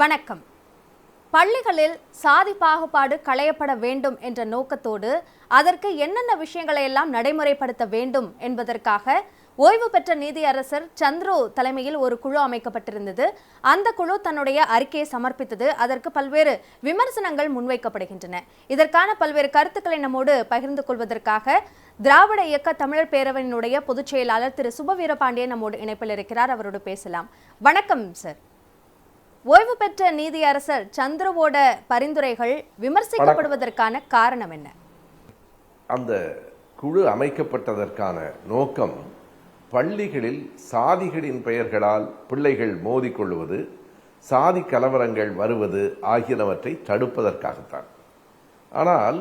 வணக்கம். பள்ளிகளில் சாதி பாகுபாடு களையப்பட வேண்டும் என்ற நோக்கத்தோடு அதற்கு என்னென்ன விஷயங்களை எல்லாம் நடைமுறைப்படுத்த வேண்டும் என்பதற்காக ஓய்வு பெற்ற நீதியரசர் சந்துரு தலைமையில் ஒரு குழு அமைக்கப்பட்டிருந்தது. அந்த குழு தன்னுடைய அறிக்கையை சமர்ப்பித்தது. அதற்கு பல்வேறு விமர்சனங்கள் முன்வைக்கப்படுகின்றன. இதற்கான பல்வேறு கருத்துக்களை நம்மோடு பகிர்ந்து கொள்வதற்காக திராவிட இயக்க தமிழர் பேரவையினுடைய பொதுச் செயலாளர் திரு. சுபவீரபாண்டியன் நம்மோடு இணைப்பில் இருக்கிறார். அவரோடு பேசலாம். வணக்கம் சார். ஓய்வு பெற்ற நீதியரசர் சந்திரவோட பரிந்துரைகள் விமர்சிக்கப்படுவதற்கான காரணம் என்ன? அந்த குழு அமைக்கப்பட்டதற்கான நோக்கம் பள்ளிகளில் சாதிகளின் பெயர்களால் பிள்ளைகள் மோதிக்கொள்வது சாதி கலவரங்கள் வருவது ஆகியனவற்றை தடுப்பதற்காகத்தான். ஆனால்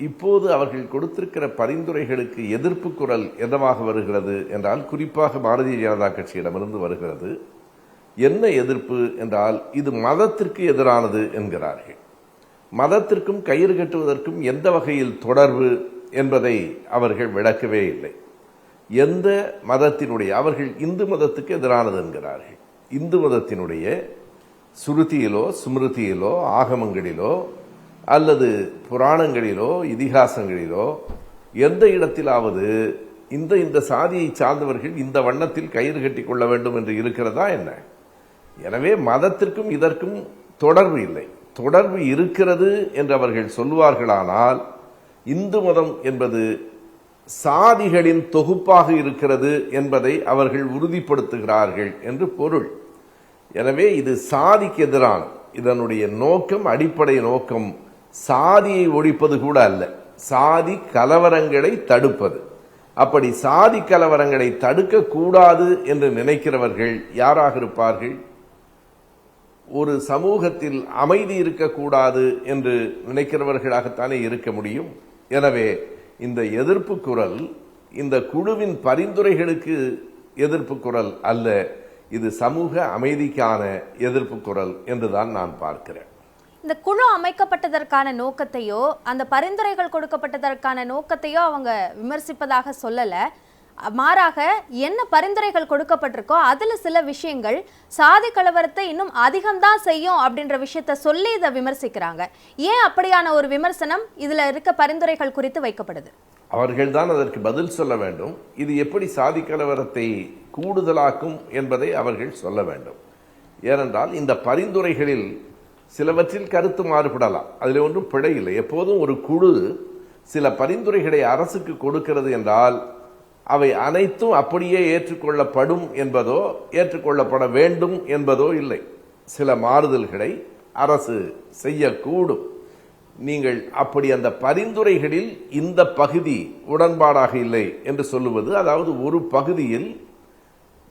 இப்போது அவர்கள் கொடுத்திருக்கிற பரிந்துரைகளுக்கு எதிர்ப்பு குரல் என்னவாக வருகிறது என்றால் குறிப்பாக பாரதிய ஜனதா கட்சியிடமிருந்து வருகிறது. என்ன எதிர்ப்பு என்றால் இது மதத்திற்கு எதிரானது என்கிறார்கள். மதத்திற்கும் கயிறு கட்டுவதற்கும் எந்த வகையில் தொடர்பு என்பதை அவர்கள் விளக்கவே இல்லை. எந்த மதத்தினுடைய அவர்கள் இந்து மதத்துக்கு எதிரானது என்கிறார்கள். இந்து மதத்தினுடைய சுருதியிலோ ஸ்மிருதியிலோ ஆகமங்களிலோ அல்லது புராணங்களிலோ இதிகாசங்களிலோ எந்த இடத்திலாவது இந்த இந்த சாதியை சார்ந்தவர்கள் இந்த வண்ணத்தில் கயிறு கட்டி கொள்ள வேண்டும் என்று இருக்கிறதா என்ன? எனவே மதத்திற்கும் இதற்கும் தொடர்பு இல்லை. தொடர்பு இருக்கிறது என்று அவர்கள் சொல்வார்களானால் இந்து மதம் என்பது சாதிகளின் தொகுப்பாக இருக்கிறது என்பதை அவர்கள் உறுதிப்படுத்துகிறார்கள் என்று பொருள். எனவே இது சாதிக்கு எதிரான இதனுடைய நோக்கம் அடிப்படை நோக்கம் சாதியை ஒழிப்பது கூட அல்ல. சாதி கலவரங்களை தடுப்பது. அப்படி சாதி கலவரங்களை தடுக்கக்கூடாது என்று நினைக்கிறவர்கள் யாராக இருப்பார்கள்? ஒரு சமூகத்தில் அமைதி இருக்கக்கூடாது என்று நினைக்கிறவர்களாகத்தானே இருக்க முடியும். எனவே இந்த எதிர்ப்பு குரல் இந்த குழுவின் பரிந்துரைகளுக்கு எதிர்ப்பு குரல் அல்ல இது சமூக அமைதிக்கான எதிர்ப்பு குரல் என்றுதான் நான் பார்க்கிறேன். இந்த குழு அமைக்கப்பட்டதற்கான நோக்கத்தையோ அந்த பரிந்துரைகள் கொடுக்கப்பட்டதற்கான நோக்கத்தையோ அவங்க விமர்சிப்பதாக சொல்லலை. மாறாக என்ன பரிந்துரைகள் கொடுக்கப்பட்டிருக்கோ அதில் சில விஷயங்கள் சாதி கலவரத்தை இன்னும் அதிகம்தான் செய்யும் அப்படின்ற விஷயத்த சொல்லி இதை விமர்சிக்கிறாங்க. ஏன் அப்படியான ஒரு விமர்சனம் இதில் இருக்க பரிந்துரைகள் குறித்து வைக்கப்படுது? அவர்கள்தான் அதற்கு பதில் சொல்ல வேண்டும். இது எப்படி சாதி கலவரத்தை கூடுதலாக்கும் என்பதை அவர்கள் சொல்ல வேண்டும். ஏனென்றால் இந்த பரிந்துரைகளில் சிலவற்றில் கருத்து மாறுபடலாம். அதில் ஒன்றும் பிழை இல்லை. எப்போதும் ஒரு குழு சில பரிந்துரைகளை அரசுக்கு கொடுக்கிறது என்றால் அவை அனைத்தும் அப்படியே ஏற்றுக்கொள்ளப்படும் என்பதோ ஏற்றுக்கொள்ளப்பட வேண்டும் என்பதோ இல்லை. சில மாறுதல்களை அரசு செய்யக்கூடும். நீங்கள் அப்படி அந்த பரிந்துரைகளில் இந்த பகுதி உடன்பாடாக இல்லை என்று சொல்லுவது அதாவது ஒரு பகுதியில்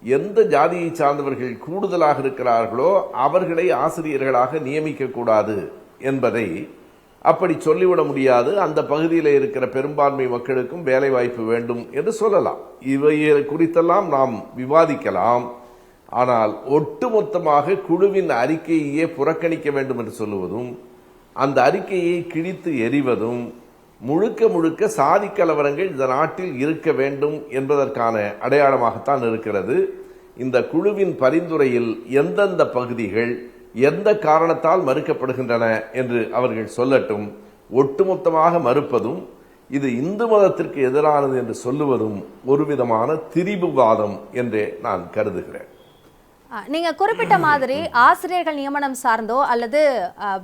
எந்த ஜாதியை சார்ந்தவர்கள் கூடுதலாக இருக்கிறார்களோ அவர்களை ஆசிரியர்களாக நியமிக்கக்கூடாது என்பதை அப்படி சொல்லிவிட முடியாது. அந்த பகுதியில் இருக்கிற பெரும்பான்மை மக்களுக்கும் வேலைவாய்ப்பு வேண்டும் என்று சொல்லலாம். இவை குறித்தெல்லாம் நாம் விவாதிக்கலாம். ஆனால் ஒட்டுமொத்தமாக குழுவின் அறிக்கையையே புறக்கணிக்க வேண்டும் என்று சொல்லுவதும் அந்த அறிக்கையை கிழித்து எறிவதும் முழுக்க முழுக்க சாதி கலவரங்கள் இந்த நாட்டில் இருக்க வேண்டும் என்பதற்கான அடையாளமாகத்தான் இருக்கிறது. இந்த குழுவின் பரிந்துரையில் எந்தெந்த பகுதிகள் எந்த காரணத்தால் மறுக்கப்படுகின்றன என்று அவர்கள் சொல்லட்டும் ஒட்டுமொத்தமாக மறுப்பதும் இது இந்து மதத்திற்கு எதிரானது என்று சொல்லுவதும் ஒரு விதமான திரிபுவாதம் என்றே நான் கருதுகிறேன். நீங்க குறிப்பிட்ட மாதிரி ஆசிரியர்கள் நியமனம் சார்ந்தோ அல்லது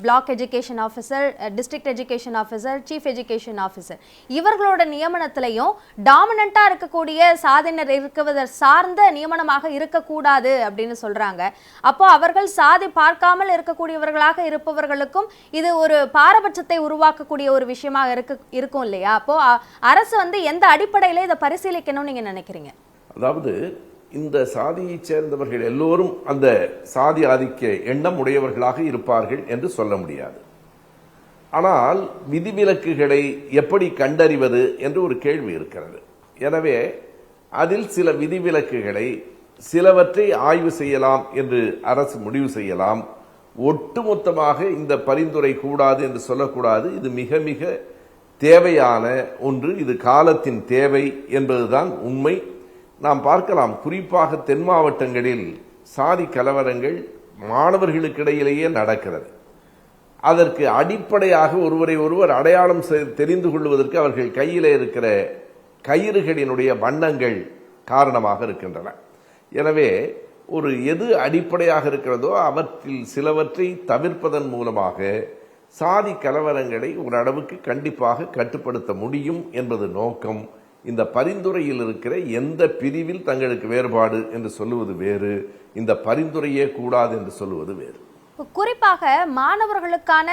block education officer district education officer chief education officer இவர்களோட நியமனத்திலையும் டாமினண்டா இருக்கக்கூடிய சாதியினர் இருக்குவதர் சார்ந்த நியமனமாக இருக்கக்கூடாது அப்படின்னு சொல்றாங்க. அப்போ அவர்கள் சாதி பார்க்காமல் இருக்கக்கூடியவர்களாக இருப்பவர்களுக்கும் இது ஒரு பாரபட்சத்தை உருவாக்கக்கூடிய ஒரு விஷயமாக இருக்கு இருக்கும் இல்லையா? அப்போ அரசு வந்து எந்த அடிப்படையில இதை பரிசீலிக்கணும்னு நீங்க நினைக்கிறீங்க? அதாவது இந்த சாதியைச் சேர்ந்தவர்கள் எல்லோரும் அந்த சாதி ஆதிக்க எண்ணம் உடையவர்களாக இருப்பார்கள் என்று சொல்ல முடியாது. ஆனால் விதிவிலக்குகளை எப்படி கண்டறிவது என்று ஒரு கேள்வி இருக்கிறது. எனவே அதில் சில விதிவிலக்குகளை சிலவற்றை ஆய்வு செய்யலாம் என்று அரசு முடிவு செய்யலாம். ஒட்டுமொத்தமாக இந்த பரிந்துரை கூடாது என்று சொல்லக்கூடாது. இது மிக மிக தேவையான ஒன்று. இது காலத்தின் தேவை என்பதுதான் உண்மை. நாம் பார்க்கலாம் குறிப்பாக தென் மாவட்டங்களில் சாதி கலவரங்கள் மாணவர்களுக்கிடையிலேயே நடக்கிறது. அதற்கு அடிப்படையாக ஒருவரை ஒருவர் அடையாளம் செ- தெரிந்து கொள்வதற்கு அவர்கள் கையில் இருக்கிற கயிறுகளினுடைய வண்ணங்கள் காரணமாக இருக்கின்றன. எனவே ஒரு எது அடிப்படையாக இருக்கிறதோ அவற்றில் சிலவற்றை தவிர்ப்பதன் மூலமாக சாதி கலவரங்களை ஓரளவுக்கு கண்டிப்பாக கட்டுப்படுத்த முடியும் என்பது நோக்கம். இந்த பரிந்துரையில் இருக்கிற எந்த பிரிவில் தங்களுக்கு வேறுபாடு என்று சொல்லுவது வேறு இந்த பரிந்துரையே கூடாது என்று சொல்லுவது வேறு. குறிப்பாக மாணவர்களுக்கான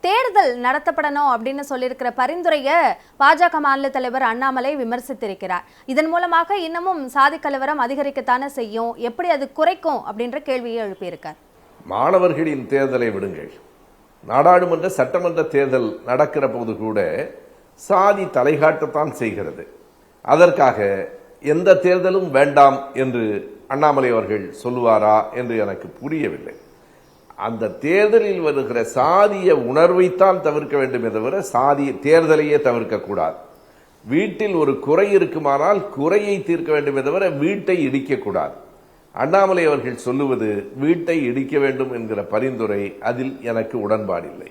தேர்தல் நடத்தப்படணும் அப்படின்னு சொல்லியிருக்கிற பரிந்துரையை பாஜக மாநில தலைவர் அண்ணாமலை விமர்சித்திருக்கிறார். இதன் மூலமாக இன்னமும் சாதி கலவரம் அதிகரிக்கத்தானே செய்யும் எப்படி அது குறைக்கும் அப்படின்ற கேள்வியை எழுப்பியிருக்கார். மாணவர்களின் தேர்தலை விடுங்கள். நாடாளுமன்ற சட்டமன்ற தேர்தல் நடக்கிற போது கூட சாதி தலைகாட்டத்தான் செய்கிறது. அதற்காக எந்த தேர்தலும் வேண்டாம் என்று அண்ணாமலை அவர்கள் சொல்லுவாரா என்று எனக்கு புரியவில்லை. அந்த தேர்தலில் வருகிற சாதிய உணர்வைத்தான் தவிர்க்க வேண்டுமே தவிர சாதி தேர்தலையே தவிர்க்கக்கூடாது வீட்டில் ஒரு குறை இருக்குமானால் குறையை தீர்க்க வேண்டுமே தவிர வீட்டை இடிக்கக்கூடாது அண்ணாமலை அவர்கள் சொல்லுவது வீட்டை இடிக்க வேண்டும் என்கிற பரிந்துரை அதில் எனக்கு உடன்பாடில்லை.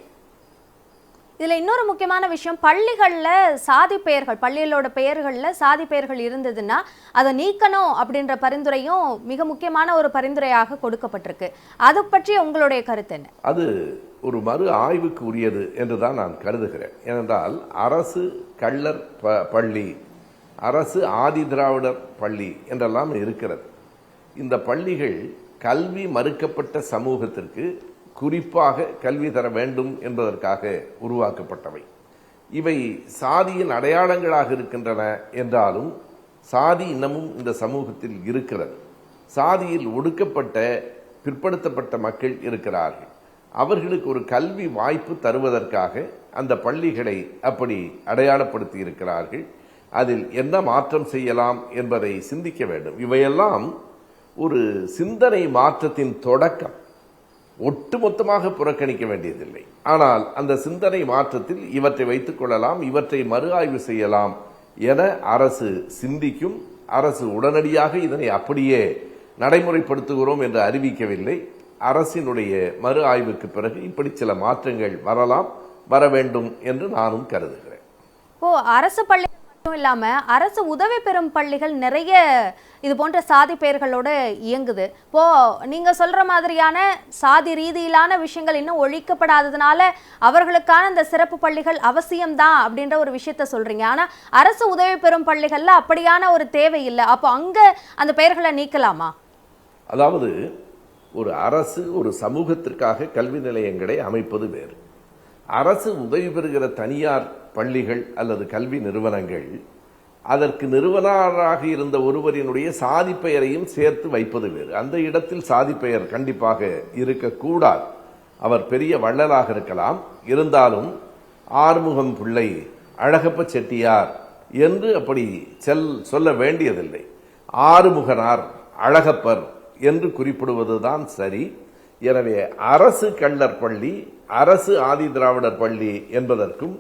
இதில் இன்னொரு முக்கியமான விஷயம் பள்ளிகளில் சாதி பெயர்கள் பள்ளிகளோட பெயர்களில் சாதி பெயர்கள் இருந்ததுன்னா அதை நீக்கணும் அப்படின்ற பரிந்துரையும் மிக முக்கியமான ஒரு பரிந்துரையாக கொடுக்கப்பட்டிருக்கு. அது பற்றி உங்களுடைய கருத்து என்ன? அது ஒரு மறு ஆய்வுக்கு உரியது என்று தான் நான் கருதுகிறேன். ஏனென்றால் அரசு கள்ளர் ப- பள்ளி அரசு ஆதி திராவிடர் பள்ளி என்றெல்லாம் இருக்கிறது. இந்த பள்ளிகள் கல்வி மறுக்கப்பட்ட சமூகத்திற்கு குறிப்பாக கல்வி தர வேண்டும் என்பதற்காக உருவாக்கப்பட்டவை. இவை சாதியின் அடையாளங்களாக இருக்கின்றன என்றாலும் சாதி இன்னமும் இந்த சமூகத்தில் இருக்கிறது. சாதியில் ஒடுக்கப்பட்ட பிற்படுத்தப்பட்ட மக்கள் இருக்கிறார்கள். அவர்களுக்கு ஒரு கல்வி வாய்ப்பு தருவதற்காக அந்த பள்ளிகளை அப்படி அடையாளப்படுத்தி இருக்கிறார்கள் அதில் என்ன மாற்றம் செய்யலாம் என்பதை சிந்திக்க வேண்டும். இவையெல்லாம் ஒரு சிந்தனை மாற்றத்தின் தொடக்கம். ஒட்டுமொத்தமாக புறக்கணிக்க வேண்டியதில்லை. ஆனால் அந்த சிந்தனை மாற்றத்தில் இவற்றை வைத்துக் கொள்ளலாம் இவற்றை மறு ஆய்வு செய்யலாம் என அரசு சிந்திக்கும் அரசு உடனடியாக இதனை அப்படியே நடைமுறைப்படுத்துகிறோம் என்று அறிவிக்கவில்லை. அரசினுடைய மறு ஆய்வுக்கு பிறகு இப்படி சில மாற்றங்கள் வரலாம் வர வேண்டும் என்று நானும் கருதுகிறேன். ஓ அரசு பள்ளி மட்டும் அரசு உதவி பெறும் பள்ளிகள் நிறைய இது போன்ற சாதி பெயர்களோட இயங்குது. இப்போ நீங்க சொல்ற மாதிரியான சாதி ரீதியிலான விஷயங்கள் இன்னும் ஒழிக்கப்படாததுனால அவர்களுக்கான இந்த சிறப்பு பள்ளிகள் அவசியம்தான் அப்படின்ற ஒரு விஷயத்த சொல்றீங்க. ஆனா அரசு உதவி பெறும் பள்ளிகள்ல அப்படியான ஒரு தேவை இல்லை. அப்போ அங்க அந்த பெயர்களை நீக்கலாமா? அதாவது ஒரு அரசு ஒரு சமூகத்திற்காக கல்வி நிலையங்களை அமைப்பது வேறு. அரசு உதவி பெறுகிற தனியார் பள்ளிகள் அல்லது கல்வி நிறுவனங்கள் அதற்கு நிறுவனராக இருந்த ஒருவரினுடைய சாதி பெயரையும் சேர்த்து வைப்பது வேறு. அந்த இடத்தில் சாதி பெயர் கண்டிப்பாக இருக்கக்கூடாது. அவர் பெரிய வள்ளலாக இருக்கலாம். இருந்தாலும் ஆறுமுகம் பிள்ளை அழகப்ப செட்டியார் என்று அப்படி செல் சொல்ல வேண்டியதில்லை. ஆறுமுகனார் அழகப்பர் என்று குறிப்பிடுவதுதான் சரி. எனவே அரசு கள்ளர் பள்ளி அரசு ஆதி திராவிடர் பள்ளி என்பதற்கும்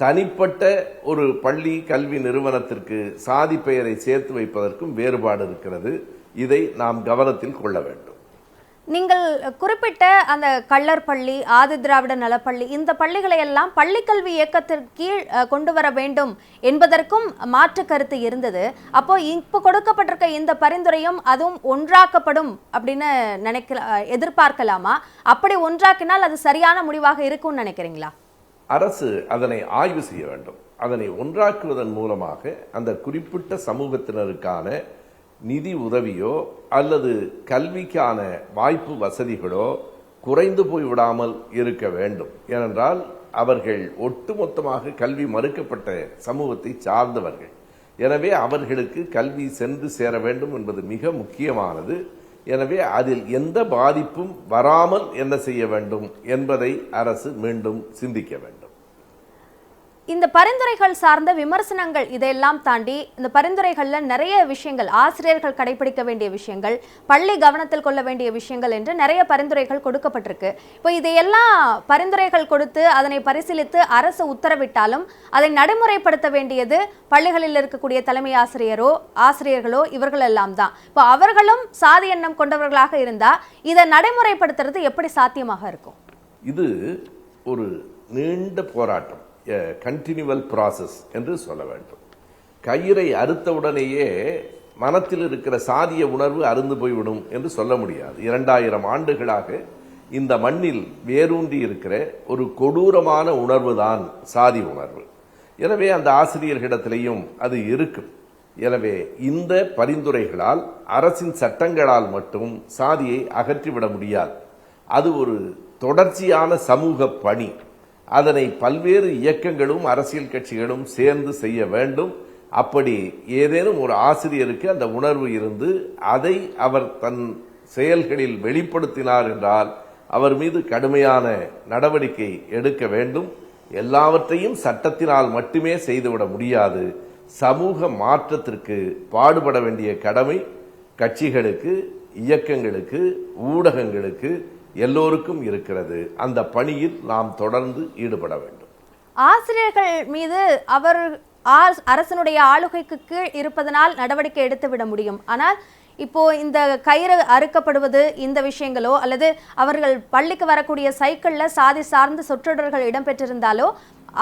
தனிப்பட்ட ஒரு பள்ளி கல்வி நிறுவனத்திற்கு சாதி பெயரை சேர்த்து வைப்பதற்கும் வேறுபாடு இருக்கிறது. இதை நாம் கவனத்தில் கொள்ள வேண்டும். நீங்கள் குறிப்பிட்ட அந்த கள்ளர் பள்ளி ஆதி திராவிட நலப்பள்ளி இந்த பள்ளிகளை எல்லாம் பள்ளிக்கல்வி இயக்கத்தின் கீழ் அஹ், கொண்டு வர வேண்டும் என்பதற்கும் மாற்று கருத்து இருந்தது. அப்போ இப்போ கொடுக்கப்பட்டிருக்க இந்த பரிந்துரையும் அதுவும் ஒன்றாக்கப்படும் அப்படின்னு நினைக்கல அஹ், எதிர்பார்க்கலாமா? அப்படி ஒன்றாக்கினால் அது சரியான முடிவாக இருக்கும்னு நினைக்கிறீங்களா? அரசு அதனை ஆய்வு செய்ய வேண்டும். அதனை ஒன்றாக்குவதன் மூலமாக அந்த குறிப்பிட்ட சமூகத்தினருக்கான நிதி உதவியோ அல்லது கல்விக்கான வாய்ப்பு வசதிகளோ குறைந்து போய் விடாமல் இருக்க வேண்டும். ஏனென்றால் அவர்கள் ஒட்டுமொத்தமாக கல்வி மறுக்கப்பட்ட சமூகத்தை சார்ந்தவர்கள். எனவே அவர்களுக்கு கல்வி சென்று சேர வேண்டும் என்பது மிக முக்கியமானது. எனவே அதில் எந்த பாதிப்பும் வராமல் என்ன செய்ய வேண்டும் என்பதை அரசு மீண்டும் சிந்திக்க வேண்டும். இந்த பரிந்துரைகள் சார்ந்த விமர்சனங்கள் இதையெல்லாம் தாண்டி இந்த பரிந்துரைகளில் நிறைய விஷயங்கள் ஆசிரியர்கள் கடைபிடிக்க வேண்டிய விஷயங்கள் பள்ளி கவனத்தில் கொள்ள வேண்டிய விஷயங்கள் என்று நிறைய பரிந்துரைகள் கொடுக்கப்பட்டிருக்கு. இப்போ இதையெல்லாம் பரிந்துரைகள் கொடுத்து அதனை பரிசீலித்து அரசு உத்தரவிட்டாலும் அதை நடைமுறைப்படுத்த வேண்டியது பள்ளிகளில் இருக்கக்கூடிய தலைமை ஆசிரியரோ ஆசிரியர்களோ இவர்கள் எல்லாம் தான். இப்போ அவர்களும் சாதி எண்ணம் கொண்டவர்களாக இருந்தால் இதை நடைமுறைப்படுத்துறது எப்படி சாத்தியமாக இருக்கும்? இது ஒரு நீண்ட போராட்டம். கண்டினியூவல் ப்ராசஸ் என்று சொல்ல வேண்டும். கயிறை அறுத்தவுடனேயே மனத்தில் இருக்கிற சாதிய உணர்வு அருந்து போய்விடும் என்று சொல்ல முடியாது. இரண்டாயிரம் ஆண்டுகளாக இந்த மண்ணில் வேரூன்றி இருக்கிற ஒரு கொடூரமான உணர்வு தான் சாதி உணர்வு. எனவே அந்த ஆசிரியர்களிடத்திலையும் அது இருக்கும். எனவே இந்த பரிந்துரைகளால் அரசின் சட்டங்களால் மட்டும் சாதியை அகற்றிவிட முடியாது. அது ஒரு தொடர்ச்சியான சமூக பணி. அதனை பல்வேறு இயக்கங்களும் அரசியல் கட்சிகளும் சேர்ந்து செய்ய வேண்டும். அப்படி ஏதேனும் ஒரு ஆசிரியருக்கு அந்த உணர்வு இருந்து அதை அவர் தன் செயல்களில் வெளிப்படுத்தினார் என்றால் அவர் மீது கடுமையான நடவடிக்கை எடுக்க வேண்டும். எல்லாவற்றையும் சட்டத்தினால் மட்டுமே செய்துவிட முடியாது. சமூக மாற்றத்திற்கு பாடுபட வேண்டிய கடமை கட்சிகளுக்கு இயக்கங்களுக்கு ஊடகங்களுக்கு எல்லோருக்கும் இருக்கிறது. அந்த பணியில் நாம் தொடர்ந்து ஈடுபட வேண்டும். ஆசிரியர்கள் மீது அவர் அரசனுடைய ஆளுகைக்கு கீழ் இருப்பதனால் நடவடிக்கை எடுத்து விட முடியும். ஆனால் இப்போ இந்த கயிறு அறுக்கப்படுவது இந்த விஷயங்களோ அல்லது அவர்கள் பள்ளிக்கு வரக்கூடிய சைக்கிள்ல சாதி சார்ந்த சொற்றொடர்கள் இடம்பெற்றிருந்தாலோ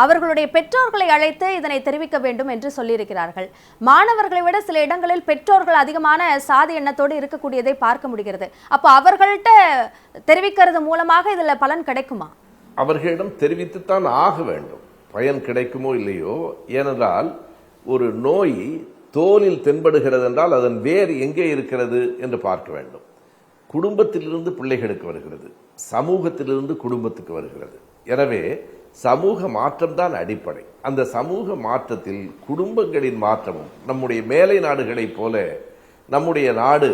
அவர்களுடைய பெற்றோர்களை அழைத்து இதனை தெரிவிக்க வேண்டும் என்று சொல்லியிருக்கிறார்கள். மாணவர்களை விட சில இடங்களில் பெற்றோர்கள் அதிகமான சாதி எண்ணத்தோடு இருக்கக்கூடியதை பார்க்க முடிகிறது. அப்போ அவர்கள்ட்ட தெரிவிக்கிறது மூலமாக இதில் பலன் கிடைக்குமா? அவர்களிடம் தெரிவித்துத்தான் ஆக வேண்டும். பயன் கிடைக்குமோ இல்லையோ? ஏனென்றால் ஒரு நோய் தோலில் தென்படுகிறது என்றால் அதன் வேர் எங்கே இருக்கிறது என்று பார்க்க வேண்டும். குடும்பத்திலிருந்து பிள்ளைகளுக்கு வருகிறது. சமூகத்திலிருந்து குடும்பத்துக்கு வருகிறது. எனவே சமூக மாற்றம்தான் அடிப்படை. அந்த சமூக மாற்றத்தில் குடும்பங்களின் மாற்றமும் நம்முடைய மேலை நாடுகளைப் போல நம்முடைய நாடு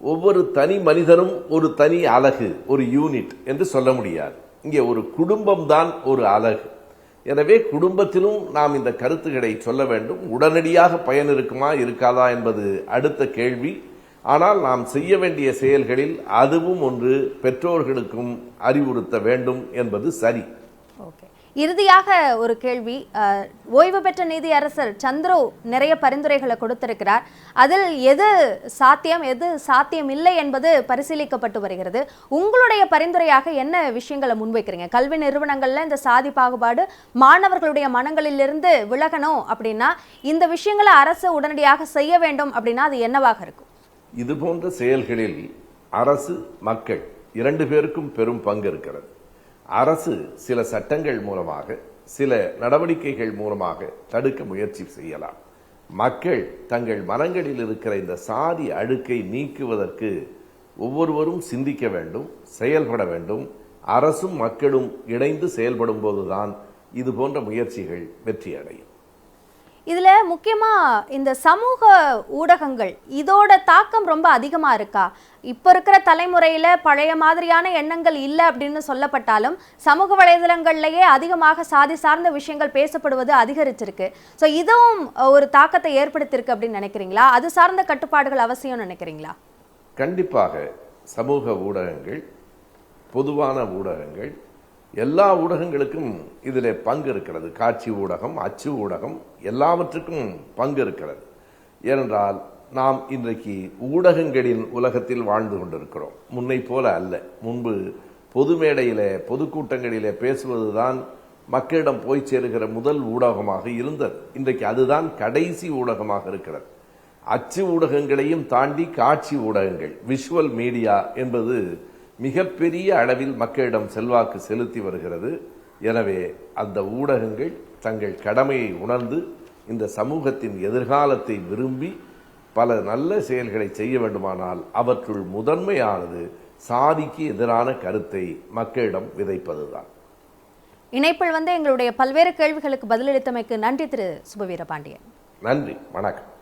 ஒவ்வொரு தனி மனிதனும் ஒரு தனி அலகு ஒரு யூனிட் என்று சொல்ல முடியாது. இங்கே ஒரு குடும்பம் தான் ஒரு அலகு எனவே குடும்பத்திலும் நாம் இந்த கருத்துக்களை சொல்ல வேண்டும். உடனடியாக பயன் இருக்குமா இருக்காதா என்பது அடுத்த கேள்வி. ஆனால் நாம் செய்ய வேண்டிய செயல்களில் அதுவும் ஒன்று பெற்றோர்களுக்கும் அறிவுறுத்த வேண்டும் என்பது சரி. ஓகே. இறுதியாக ஒரு கேள்வி. ஓய்வு பெற்ற நீதியரசர் சந்துரு நிறைய பரிந்துரைகளை கொடுத்திருக்கிறார். அதில் எது சாத்தியம் எது சாத்தியம் இல்லை என்பது பரிசீலிக்கப்பட்டு வருகிறது. உங்களுடைய பரிந்துரையாக என்ன விஷயங்களை முன்வைக்கிறீங்க? கல்வி நிறுவனங்கள்ல இந்த சாதி பாகுபாடு மாணவர்களுடைய மனங்களிலிருந்து விலகணும் அப்படின்னா இந்த விஷயங்களை அரசு உடனடியாக செய்ய வேண்டும் அப்படின்னா அது என்னவாக இருக்கும்? இது போன்ற செயல்களில் அரசு மக்கள் இரண்டு பேருக்கும் பெரும் பங்கு இருக்கிறது. அரசு சில சட்டங்கள் மூலமாக சில நடவடிக்கைகள் மூலமாக தடுக்க முயற்சி செய்யலாம். மக்கள் தங்கள் மனங்களில் இருக்கிற இந்த சாதி அழுக்கை நீக்குவதற்கு ஒவ்வொருவரும் சிந்திக்க வேண்டும் செயல்பட வேண்டும். அரசும் மக்களும் இணைந்து செயல்படும் போதுதான் இது போன்ற முயற்சிகள் வெற்றி அடையும் இதுல முக்கியமா இந்த சமூக ஊடகங்கள் இதோட தாக்கம் ரொம்ப அதிகமா இருக்கா? இப்போ இருக்கிற தலைமுறையில பழைய மாதிரியான எண்ணங்கள் இல்லை அப்படின்னு சொல்லப்பட்டாலும் சமூக வலைதளங்கள்லயே அதிகமாக சாதி சார்ந்த விஷயங்கள் பேசப்படுவது அதிகரிச்சிருக்கு. ஸோ இதுவும் ஒரு தாக்கத்தை ஏற்படுத்தியிருக்கு அப்படின்னு நினைக்கிறீங்களா? அது சார்ந்த கட்டுப்பாடுகள் அவசியம் நினைக்கிறீங்களா? கண்டிப்பாக சமூக ஊடகங்கள் பொதுவான ஊடகங்கள் எல்லா ஊடகங்களுக்கும் இதில் பங்கு இருக்கிறது. காட்சி ஊடகம் அச்சு ஊடகம் எல்லாவற்றுக்கும் பங்கு இருக்கிறது. ஏனென்றால் நாம் இன்றைக்கு ஊடகங்களின் உலகத்தில் வாழ்ந்து கொண்டிருக்கிறோம். முன்னை போல அல்ல. முன்பு பொது மேடையிலே பொதுக்கூட்டங்களிலே பேசுவதுதான் மக்களிடம் போய் சேருகிற முதல் ஊடகமாக இருந்தது. இன்றைக்கு அதுதான் கடைசி ஊடகமாக இருக்கிறது. அச்சு ஊடகங்களையும் தாண்டி காட்சி ஊடகங்கள் விஷுவல் மீடியா என்பது மிகப்பெரிய அளவில் மக்களிடம் செல்வாக்கு செலுத்தி வருகிறது. எனவே அந்த ஊடகங்கள் தங்கள் கடமையை உணர்ந்து இந்த சமூகத்தின் எதிர்காலத்தை விரும்பி பல நல்ல செயல்களை செய்ய வேண்டுமானால் அவற்றுள் முதன்மையானது சாதிக்கு எதிரான கருத்தை மக்களிடம் விதைப்பதுதான். இணைப்பில் வந்து எங்களுடைய பல்வேறு கேள்விகளுக்கு பதிலளித்தமைக்கு நன்றி திரு சுபவீர பாண்டியன். நன்றி. வணக்கம்.